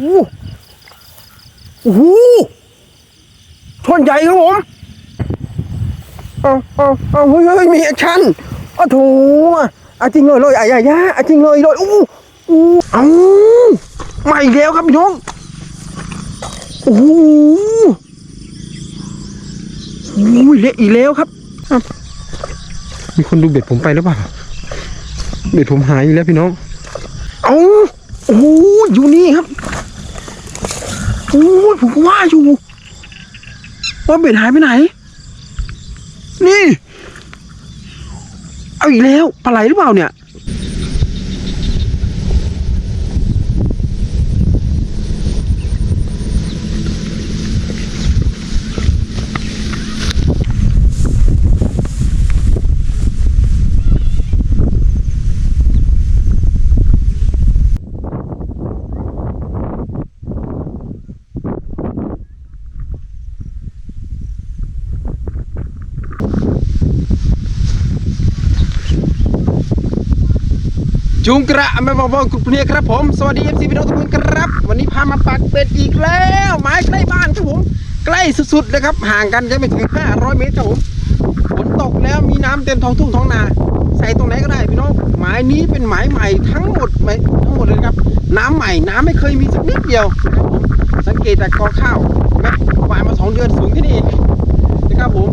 อู้โอ้โหช่อนใหญ่ครับผม เอาเอาเอาเฮ้ยเฮ้ยมีแอคชั่นอ้โถอะจริงเลยเลยอะยายาอะจริงเลยเลยอู้อู้เอามาอีกแล้วครับพี่น้องโอ้โหอุ้เละอีกแล้วครับ มีคนดูเบ็ดผมไปหรือเปล่า เบ็ดผมหายอีกแล้วพี่น้อง เอาโอ้โหอยู่นี่ครับ โอ้ยผมก็ว่าอยู่ว่าเบ็ดหายไปไหน นี่ เอาอีกแล้วปลาไหลหรือเปล่าเนี่ย จุงกระไม่บอกว่ากรุ๊ปเนี่ยครับผม สวัสดีเอฟซีพี่น้องทุกคนครับ วันนี้พามาปักเป็ดอีกแล้วไม้ใกล้บ้านครับผม ใกล้สุดๆเลยครับ ห่างกันแค่ไม่ถึง 500 เมตรครับผมฝนตกแล้วมีน้ำเต็มท้องทุ่งท้องนา ใส่ตรงไหนก็ได้พี่น้องหมายนี้เป็นหมายใหม่ทั้งหมดไหมทั้งหมดเลยครับ น้ำใหม่น้ำไม่เคยมีสักนิดเดียวนะครับผมสังเกตจากกอข้าวแม่วายมาสองเดือนสูงที่นี่นะครับผม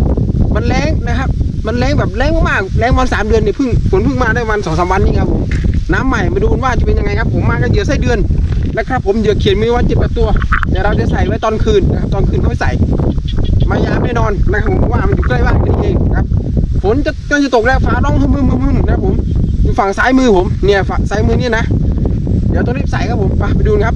มันแรงนะครับ มันแรงแบบแรงมากๆแรงวันสามเดือนเนี่ยเพิ่งฝนเพิ่งมาได้วันสองสามวันนี่ครับผม น้ำใหม่มาดูกันว่าจะเป็นยังไงครับผมมากันเหยื่อไส้เดือนนะครับ ผมเหยื่อเขียนมือว่าเจ็ดแปดตัวเดี๋ยวเราจะใส่ไว้ตอนคืนนะครับ ตอนคืนเขาไม่ใส่ มายามแน่นอนนะครับผมว่ามันอยู่ใกล้บ้านกันนี่เองครับฝนจะกำลังจะตกแล้วฟ้าร้องฮึ่มฮึ่มฮึ่มฮึ่มนะครับผมอยู่ฝั่งซ้ายมือผมเนี่ยฝั่งซ้ายมือนี่นะ เดี๋ยวต้องรีบใส่ครับผมไปไปดูครับ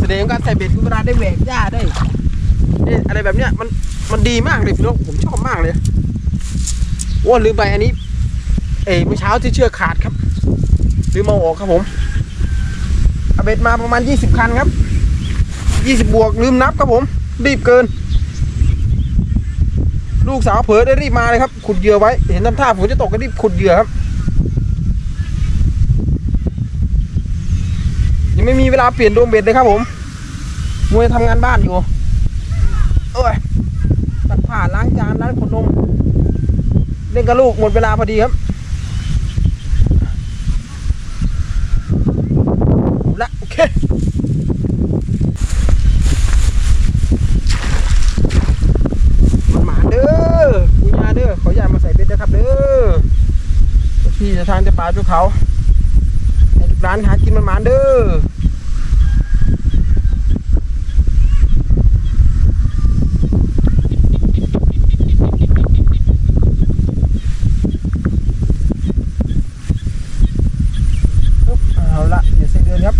แสดงการใส่เบ็ดคือเวลาได้แหวกหญ้าได้ ได้อะไรแบบเนี้ยมันมันดีมากเลยพี่น้องผมชอบมากเลยโอ้ลืมไปอันนี้ เอ้เมื่อเช้าที่เชือกขาดครับลืมเอาออกครับผมเอาเบ็ดมาประมาณ 20 คันครับ 20 บวกลืมนับครับผม รีบเกิน ลูกสาวเผลอได้รีบมาเลยครับ ขุดเหยื่อไว้ เห็นทำท่าฝนจะตกก็รีบขุดเหยื่อครับ ยังไม่มีเวลาเปลี่ยนดวงเบ็ดเลยครับผมมวยทำงานบ้านอยู่ เอ้ยตักผ้าล้างจานล้างขนม เล่นกับลูกหมดเวลาพอดีครับละโอเคมันหมาเด้อคุญาเด้อขออย่ามาใส่เบ็ดนะครับเด้อที่จะทางจะป่าจุเขาให้ลูกร้านหากินมันหมาเด้อ เอาละเดี๋ยวเสร็จเดือนครับ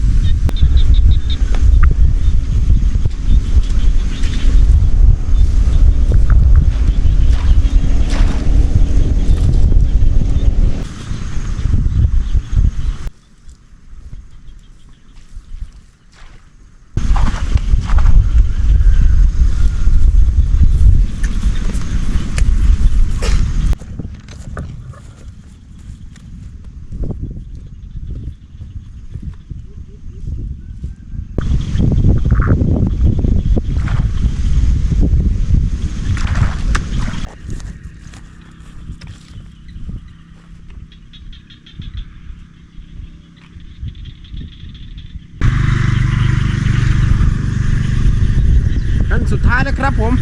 นั่นสุด ท้ายแล้วครับผม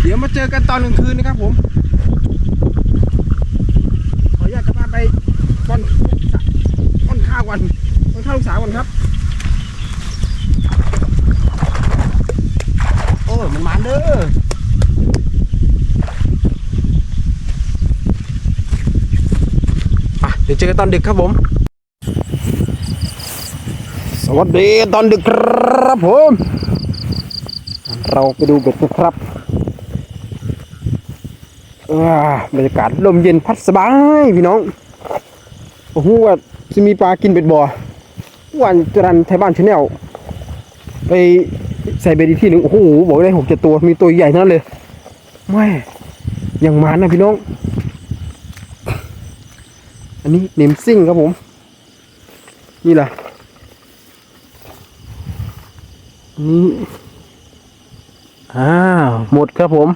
เดี๋ยวมาเจอกันตอนกลางคืนนะครับผม ขออนุญาตกลับบ้านไปป้อนป้อนข้าวก่อนป้อนข้าวลูกสาวก่อนครับ โอ้ยมันมันเด้อเดี๋ยวเจอกันตอนดึกครับผม สวัสดีตอนดึกครับผม เราไปดูเบ็ดกันครับอ่าบรรยากาศลมเย็นพัดสบายพี่น้อง โอ้โหว่าจะมีปลากินเบ็ดบ่อวันจรันไทยบ้านชาแนลไปใส่เบ็ดอีกที่หนึ่งโอ้โหบอกได้หกเจ็ดตัวมีตัวใหญ่นั้นเลยไม่อยังมานะพี่น้อง อันนี้เนมซิ่งครับผม นี่แหละนี่ อ้าวหมดครับผม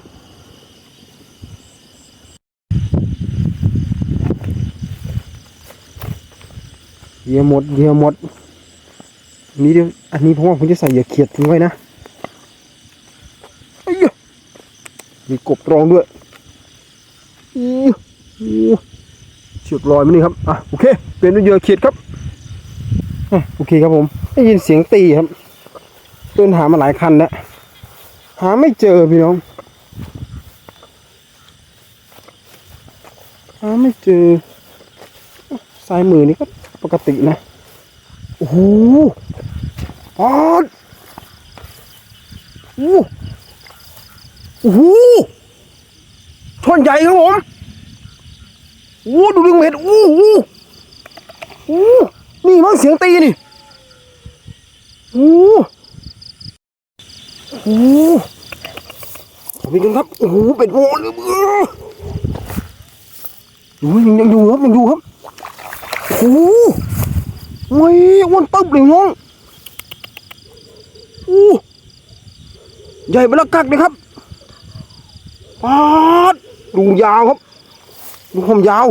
เหยื่อหมดเหยื่อหมดนี้เดี๋ยวอันนี้ผมว่าผมจะใส่เหยื่อเขียดทิ้งไว้นะอยมีกบตรองด้วยอีอีเชือกลอยมานี่ครับ อะ โอเค เป็นเหยื่อเขียดครับอโอเคครับผม ได้ยินเสียงตีครับ เดินหามาหลายคันแล้ว หาไม่เจอพี่น้อง หาไม่เจอซ้ายมือนี่ก็ปกตินะ โอ้โหอดโอ้โหท่อนใหญ่ครับผมโอ้ดูดึงเม็ดโอ้โหโอ้นี่มั้งเสียงตีนี่โอ้ โอ้โหเอาไปกันครับโอ้โหเป็ดโมเลยเออโอ้ยยังยังอยู่ครับยังอยู่ครับโอ้โหโอ้ยอ้วนตึ๊บเลยน้องโอ้ใหญ่เบลากักเลยครับปาดดูยาวครับ ดูความยาว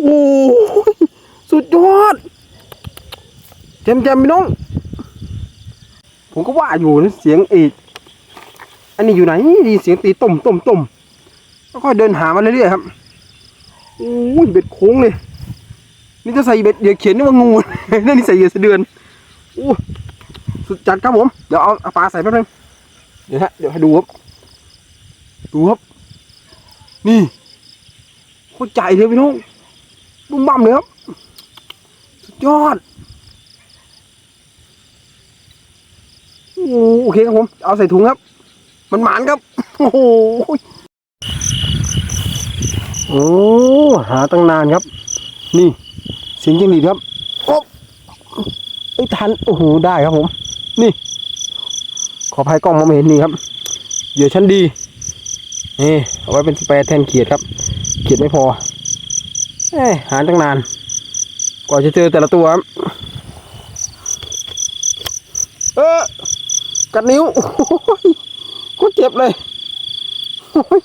โอ้ยสุดยอดแจมแจมพี่น้อง ผมก็ว่าอยู่นะเสียงเอกอันนี้อยู่ไหนดีเสียงตีตุ่มตุ่มตุ่มก็ค่อยเดินหามาเรื่อยๆครับโอ้ยเบ็ดโค้งเลย นี่จะใส่เบ็ดเหยื่อเขียนนี่ว่างูนี่นี่ใส่เหยื่อสะเดือนโอ้สุดจัดครับผม เดี๋ยวเอาเอาปลาใส่แป๊บนึงเดี๋ยวฮะเดี๋ยวให้ดูครับดูครับ นี่โคตรใจเลยพี่น้องบุ้มบั่มเลยครับ สุดยอด โอเคครับผม เอาใส่ถุงครับ มันหมานครับ โอ้โหโอ้หาตั้งนานครับ นี่เสียงจิ้งหรีดครับโอ๊บไอ้ยทันโอ้โหได้ครับผม นี่ ขออภัยกล้องมองไม่เห็นนี่ครับเหยื่อชั้นดีนี่เอาไว้เป็นสเปรแทนเขียดครับ เขียดไม่พอเอ้หาตั้งนานกว่าจะเจอแต่ละตัวครับเออ กัดนิ้วโอ้โหก็เจ็บเลยโอ้ย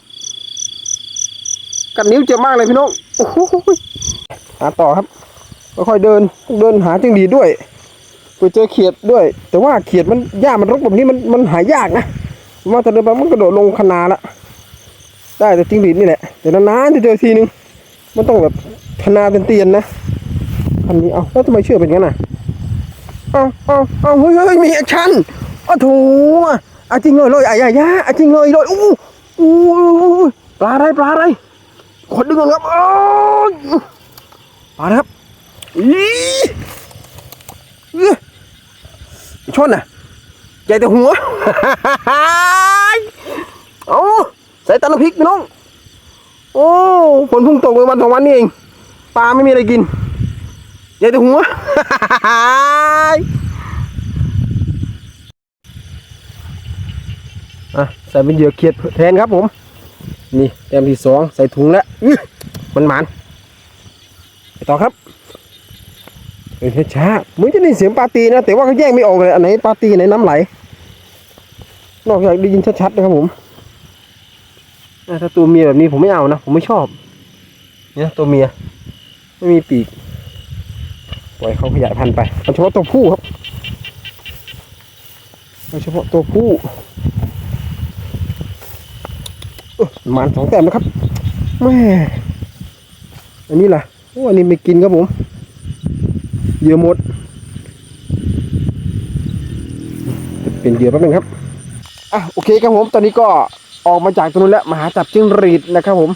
กัดนิ้วเจ็บมากเลยพี่น้องโอ้โหาต่อครับค่อยเดินเดินหาจิ้งหรีดด้วยไปเจอเขียดด้วย แต่ว่าเขียดมันหญ้ามันรกแบบนี้มันมันหายากนะมว่าแต่เดินไปมันกระโดดลงคนาละได้แต่จิ้งหรีดนี่แหละแต่นานๆจะเจอทีนึงมันต้องแบบคนาเป็นเตียนนะคันนี้เอาแล้วทำไมเชื่อเป็นงั้นน่ะเอาเอาเอาเฮ้ยเฮ้ยมีแอคชั่น อ้โถอจริงเลยเลยอะยายาอะจริงเลยเลยอู้อู้ปลาอะไรปลาอะไรขอดึงก่อนครับอ้วปลาครับอีอื้อชนน่ะใหญ่แต่หัวเอาใส่ตาลพริกน้องโอ้ฝนเพิ่งตกไปวันสองวันนี่เองปลาไม่มีอะไรกินใหญ่แต่หัว อะใส่เป็นเหยื่อเขียดแทนครับผม นี่แต้มที่สองใส่ถุงแล้วมันหมานไปต่อครับเออช้าๆเหมือนจะได้ยินเสียงปลาตีนะ แต่ว่าเขาแยกไม่ออกเลยอันไหนปลาตีอันไหนน้ำไหล นอกจากได้ยินชัดๆนะครับผมถ้าตัวเมียแบบนี้ผมไม่เอานะ ผมไม่ชอบ เนี่ยตัวเมีย ไม่มีปีก ปล่อยเขาขยายพันธุ์ไปเอาเฉพาะตัวผู้ครับเอาเฉพาะตัวผู้ มันสองแต้มนะครับแม่อันนี้ล่ะโอ้อันนี้ไม่กินครับผมเหยื่อหมด เป็นเหยื่อแป๊บนึงครับอะโอเคครับผมตอนนี้ก็ออกมาจากตรงนู้นแล้วมาหาจับจิ้งหรีดนะครับผม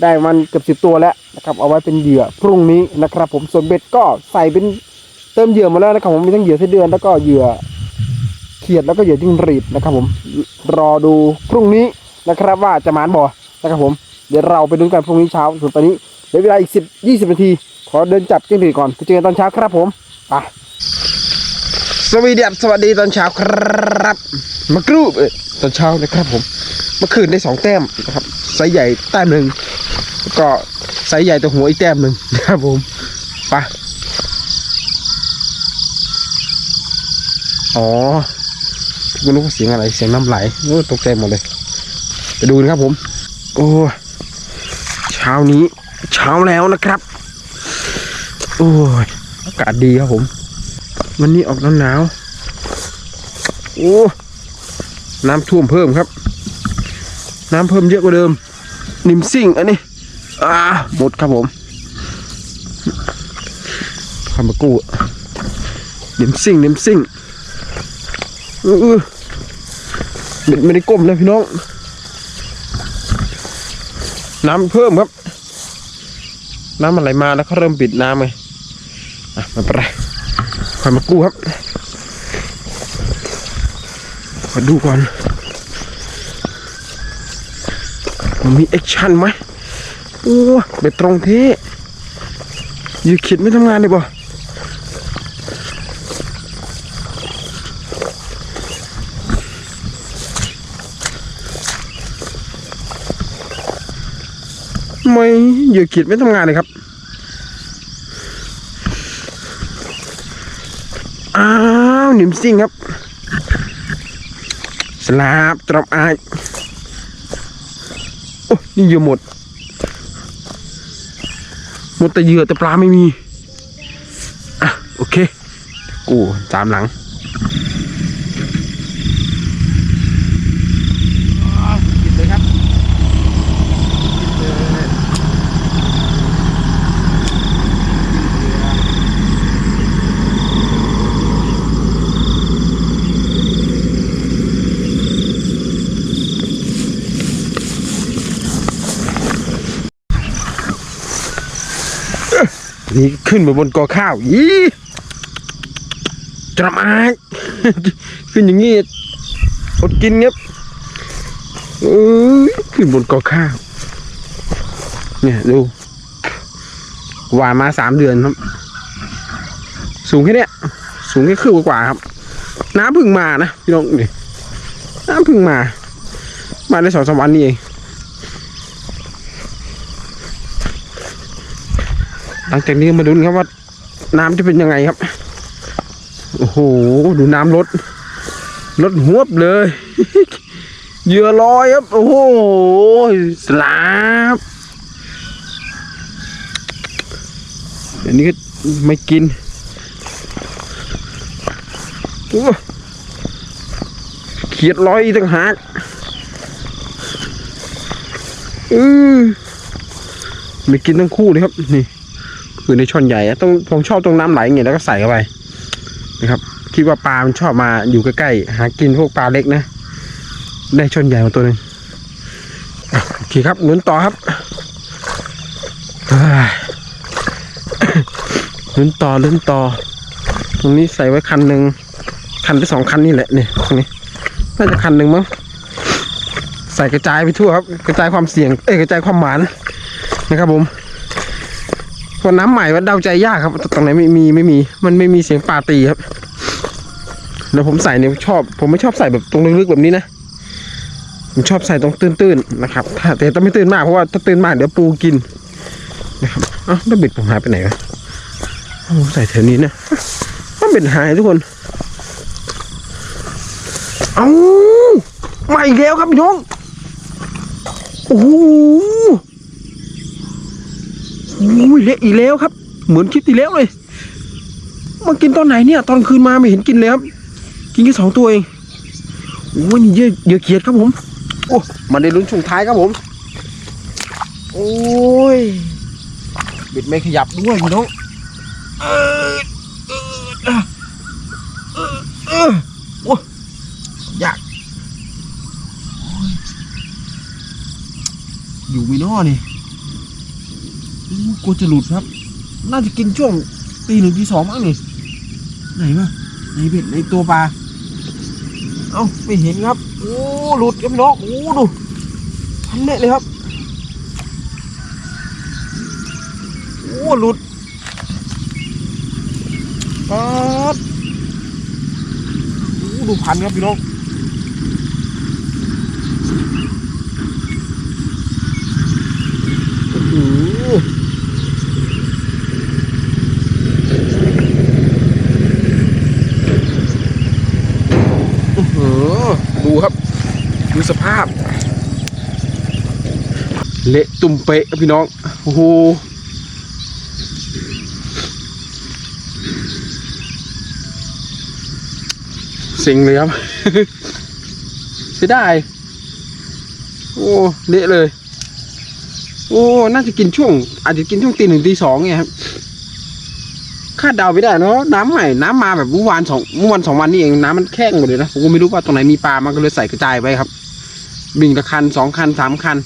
ได้มันเกือบสิบตัวแล้วนะครับเอาไว้เป็นเหยื่อพรุ่งนี้นะครับ ผมส่วนเบ็ดก็ใส่เป็นเติมเหยื่อมาแล้วนะครับผมมีทั้งเหยื่อไส้เดือนแล้วก็เหยื่อเขียดแล้วก็เหยื่อจิ้งหรีดนะครับผมรอดูพรุ่งนี้ นะครับ ว่าจะมานบ่นะครับผมเดี๋ยวเราไปดูกันพรุ่งนี้เช้าส่วนตอนนี้เหลือเวลาอีกสิบยี่สิบนาที ขอเดินจับจิ้งหรีดก่อนเจอกันตอนเช้าครับผมไปสวัสดีครับสวัสดีตอนเช้าครับ มากรูบเอ้ยตอนเช้านะครับผมเมื่อคืนได้สองแต้มนะครับไซส์ใหญ่แต้มหนึ่งก็ไซส์ใหญ่ตัวหัวอีกแต้มหนึ่งนะครับผมไปอ๋อไม่รู้เสียงอะไรเสียงน้ำไหลโอ้ตกใจหมดเลย ไปดูนะครับผม โอ้เช้านี้เช้าแล้วนะครับ โอ้ยอากาศดีครับผม วันนี้ออกหนาวหนาวโอ้น้ำท่วมเพิ่มครับ น้ำเพิ่มเยอะกว่าเดิม นิมซิ่งอันนี้อ่าหมดครับผมคำมากู้นิมซิ่งนิมซิ่งเออเออเบ็ดไม่ได้ก้มนะพี่น้อง น้ำเพิ่มครับ น้ำมันไหลมาแล้วเขาเริ่มปิดน้ำเลยอะมาไปนไรคอยมากู้ครับมาดูก่อน มันมีแอคชั่นไหมโอ้เบ็ดตรงเท่อยู่ขิดไม่ทำงานเลยบ่ ไม่เหยื่อขีดไม่ทำงานเลยครับ อ้าวหนิมซิ่งครับ สลาบตรอบอายโอ้นี่เหยื่อหมด หมดแต่เหยื่อแต่ปลาไม่มี อะ โอเค กูตามหลังกินเลยครับ นี่ขึ้นไปบนกอข้าวอีจระมายขึ้นอย่างงี้อดกินครับเอ้ยขึ้นบนกอข้าว เนี่ยดูหวานมาสามเดือนครับ สูงแค่เนี้ย สูงแค่คืบกว่าครับ น้ำพึ่งมานะพี่น้องนี่น้ำพึ่งมา มาได้สองสามวันนี้เอง หลังจากนี้มาดูครับว่า น้ำจะเป็นยังไงครับ โอ้โห ดูน้ำลดลดหวบเลยเหยื่อลอยครับ โอ้โหสลาบอันนี้ก็ไม่กินเขียดลอยต่างหากอือไม่กินทั้งคู่เลยครับ นี่ คือในช่อนใหญ่ต้องผมชอบตรงน้ำไหลอย่างเงี้ยแล้วก็ใส่เข้าไปนะครับ คิดว่าปลามันชอบมาอยู่ใกล้ๆหากินพวกปลาเล็กนะ ได้ช่อนใหญ่มาตัวหนึ่งโอเคครับหนุนต่อครับเฮ้ยหนุนต่อหนุนต่อ ตรงนี้ใส่ไว้คันหนึ่งคันที่สองคันนี่แหละเนี่ยตรงนี้น่าจะคันหนึ่งมั้งใส่กระจายไปทั่วครับ กระจายความเสี่ยง เอ้ยกระจายความหมานนะครับผม พอน้ำใหม่ว่าเดาใจยากครับตรงไหนไม่มีไม่มี มันไม่มีเสียงปลาตีครับแล้วผมใส่เนี่ยชอบ ผมไม่ชอบใส่แบบตรงลึกๆแบบนี้นะผมชอบใส่ตรงตื้นๆนะครับถ้าแต่ต้องไม่ตื้นมากเพราะว่าถ้าตื้นมากเดี๋ยวปูกินนะครับเอ้าแล้วเบ็ดผมหายไปไหนวะผมใส่แถวนี้นะต้องเบ็ดหายทุกคนเอามาอีกแล้วครับพี่น้องโอ้โห อุ้ยเละอีกแล้วครับ เหมือนคลิปที่แล้วเลยมากินตอนไหนเนี่ย ตอนคืนมาไม่เห็นกินเลยครับ กินแค่สองตัวเองโอ้ยนี่เยอะเยอะเขียดครับผม โอ้มาได้ลุ้นช่วงท้ายครับผม โอ้ยบิดไม่ขยับด้วยพี่น้องเออเออเออเออเออโอ้ยยากโอ้ยอยู่ไม่นอนี่ อู้กลัวจะหลุดครับ น่าจะกินช่วงตีหนึ่งตีสองมั้งนี่ ไหนวะในเบ็ดในตัวปลา เอ้าไม่เห็นครับ โอ้หลุดครับพี่น้องโอ้ดูพันเละเลยครับโอ้หลุดปัดโอ้ดูพันครับพี่น้อง สภาพ เละตุ่มเป๊ะครับพี่น้อง โอ้โหเซ็งเลยครับเสียดายโอ้เละเลย โอ้น่าจะกินช่วง อาจจะกินช่วงตีหนึ่งตีสองไงครับคาดเดาไม่ได้เนาะน้ำใหม่น้ำมาแบบเมื่อวานสองเมื่อวันสองวันนี้เองน้ำมันแข้งหมดเลยนะผมก็ไม่รู้ว่าตรงไหนมีปลามันก็เลยใส่กระจายไว้ครับ บินกับคันสองคันสามคัน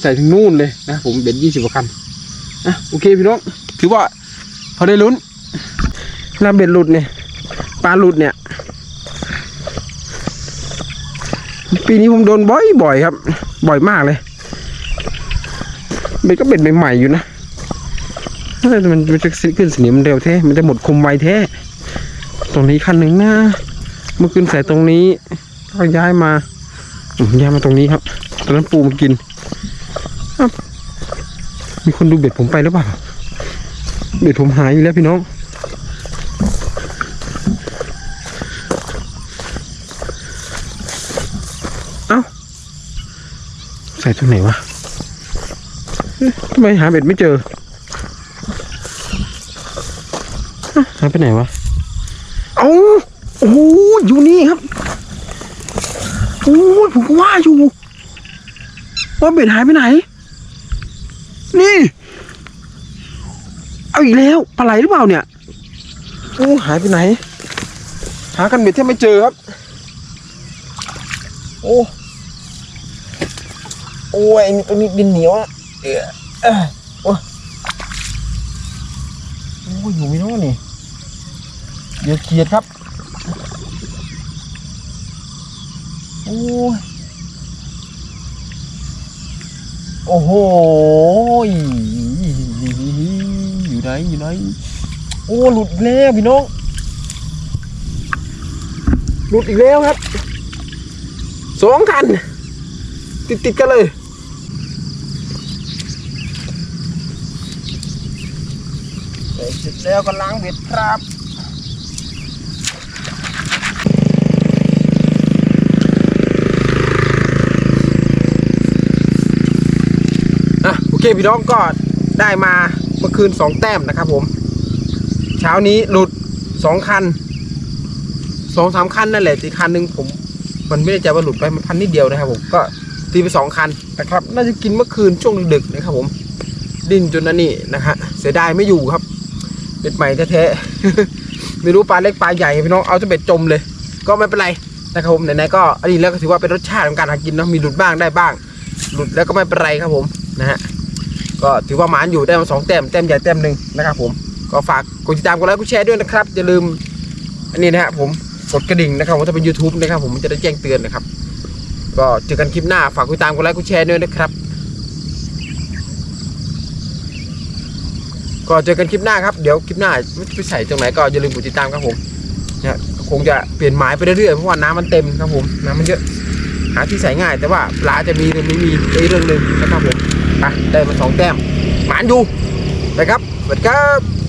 ใส่ถึงนู่นเลยนะผมเบ็ดยี่สิบกว่าคันอะโอเคพี่น้องถือว่าพอได้ลุ้นเวลาเบ็ดหลุดเนี่ยปลาหลุดเนี่ย ปีนี้ผมโดนบ่อยบ่อยครับ บ่อยมากเลยเบ็ดก็เบ็ดใหม่ๆอยู่นะมันมันจะขึ้นสนิมเร็วแท้มันจะหมดคมไวแท้ตรงนี้คันหนึ่งนะเมื่อคืนใส่ตรงนี้ก็ย้ายมา ยามาตรงนี้ครับ ตอนนั้นปูมากิน มีคนดูเบ็ดผมไปหรือเปล่า เบ็ดผมหายอยู่แล้วพี่น้อง เอ้า ใส่ตรงไหนวะทำไมหาเบ็ดไม่เจอ หายไปไหนวะ เอาโอ้โหอยู่นี่ครับ โอ้ยผมก็ว่าอยู่ว่าเบ็ดหายไปไหน นี่ เอาอีกแล้วปลาไหลหรือเปล่าเนี่ยโอ้หายไปไหน หากันเบ็ดแทบไม่เจอครับ โอ้โอ้ยไอ้นี่ตัวนี้ดินเหนียวอะเออเออโอ้โอ้ยอยู่ไม่รู้นี่เดี๋ยวเขียดครับ โอ้ยโอ้โหอยู่ไหนอยู่ไหนโอ้หลุดแล้วพี่น้อง หลุดอีกแล้วครับสองคัน ติดติดกันเลยเสร็จแล้วก็ล้างเบ็ดครับ อะโอ เคพี่น้องก็ได้มาเมื่อคืนสองแต้มนะครับผม เช้านี้หลุดสองคันสองสามคันนั่นแหละตีคันหนึ่งผม มันไม่ได้ใจว่าหลุดไปมันพันนิดเดียวนะครับผมก็ตีไปสองคันนะครับ น่าจะกินเมื่อคืนช่วงดึกๆนะครับ ผม ดิ้นจนนั่นนี่นะฮะเสียดายไม่อยู่ครับเบ็ดใหม่แท้ๆไม่รู้ปลาเล็กปลาใหญ่พี่น้องเอาจะเบ็ดจมเลย ก็ไม่เป็นไรนะครับผมไหนๆก็อันนี้แล้วก็ถือว่าเป็นรสชาติของการหากินเนาะมีหลุดบ้างได้บ้าง หลุดแล้วก็ไม่เป็นไรครับผมนะฮะ ก็ถือว่าหมานอยู่ได้มาสองแต้มแต้มใหญ่แต้มหนึ่งนะครับผมก็ฝากกดติดตามกดไลค์กดแชร์ด้วยนะครับอย่าลืมอันนี้นะฮะผมกดกระดิ่งนะครับผมถ้าเป็น YouTube นะครับผมมันจะได้แจ้งเตือนนะครับ ก็เจอกันคลิปหน้าฝากกดติดตามกดไลค์กดแชร์ด้วยนะครับ ก็เจอกันคลิปหน้าครับเดี๋ยวคลิปหน้าไม่ไปใส่ตรงไหนก็อย่าลืมกดติดตามครับผมเนี่ยคงจะเปลี่ยนหมายไปเรื่อยๆเพราะว่าน้ำมันเต็มครับผมน้ำมันเยอะหาที่ใส่ง่าย แต่ว่าปลาจะมีหรือไม่มีอีกเรื่องหนึ่งนะครับผม อะได้มาสองแต้มหมานอยู่ไปครับสวัสดีครับ